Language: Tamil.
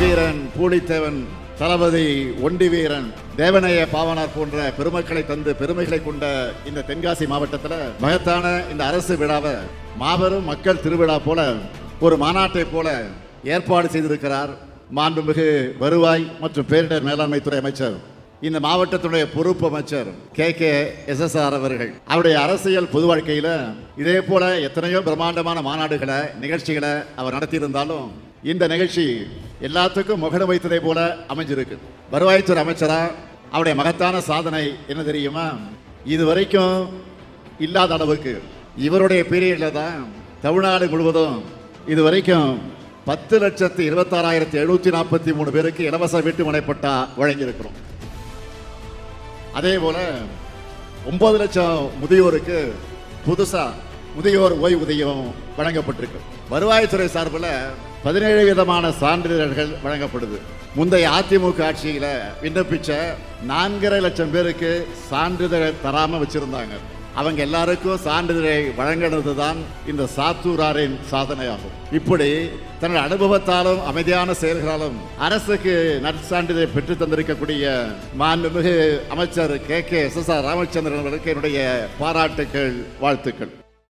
பூலித்தேவன் தளபதி ஒண்டி வீரன் தேவனைய பாவனார் போன்ற பெருமக்களை தந்து பெருமைகளை கொண்ட இந்த தென்காசி மாவட்டத்தில் மகத்தான இந்த அரசு விழாவை மாபெரும் மக்கள் திருவிழா போல ஒரு மாநாட்டை போல ஏற்பாடு செய்திருக்கிறார் மாண்புமிகு வருவாய் மற்றும் பேரிடர் மேலாண்மை துறை அமைச்சர். இந்த மாவட்டத்துடைய பொறுப்பு அமைச்சர் கே. கே. எஸ்எஸ்ஆர் அவர்கள். அவருடைய அரசியல் பொது வாழ்க்கையில் இதே போல எத்தனையோ பிரம்மாண்டமான மாநாடுகளை நிகழ்ச்சிகளை அவர் நடத்தியிருந்தாலும் இந்த நிகழ்ச்சி எல்லாத்துக்கும் முகடு வைத்ததை போல அமைஞ்சிருக்கு. வருவாய்த்துறை அமைச்சராக அவருடைய மகத்தான சாதனை என்ன தெரியுமா? இது வரைக்கும் இல்லாத அளவுக்கு இவருடைய பீரியடில் தான் தமிழ்நாடு முழுவதும் இது வரைக்கும் பத்து லட்சத்து இருபத்தாறாயிரத்தி எழுநூற்றி நாற்பத்தி மூணு பேருக்கு இலவச வீட்டு முனைப்பட்டா வழங்கியிருக்கிறோம். அதே போல ஒன்பது லட்சம் முதியோருக்கு புதுசா முதியோர் ஓய்வூதியம் வழங்கப்பட்டிருக்கு. வருவாய்த்துறை சார்பில் பதினேழு விதமான சான்றிதழ்கள் வழங்கப்படுது. முந்தைய அதிமுக ஆட்சியில் விண்ணப்பிச்ச நான்கரை லட்சம் பேருக்கு சான்றிதழ் தராமல் வச்சிருந்தாங்க. அவங்க எல்லாருக்கும் சான்றிதழை வழங்கினது தான் இந்த சாத்தூராரின் சாதனையாகும். இப்படி தன்னுடைய அனுபவத்தாலும் அமைதியான செயல்களாலும் அரசுக்கு நற்சான்றிதழை பெற்று தந்திருக்கக்கூடிய மாண்புமிகு அமைச்சர் K K S S R Ramachandran அவர்களுக்கு என்னுடைய பாராட்டுக்கள் வாழ்த்துக்கள்.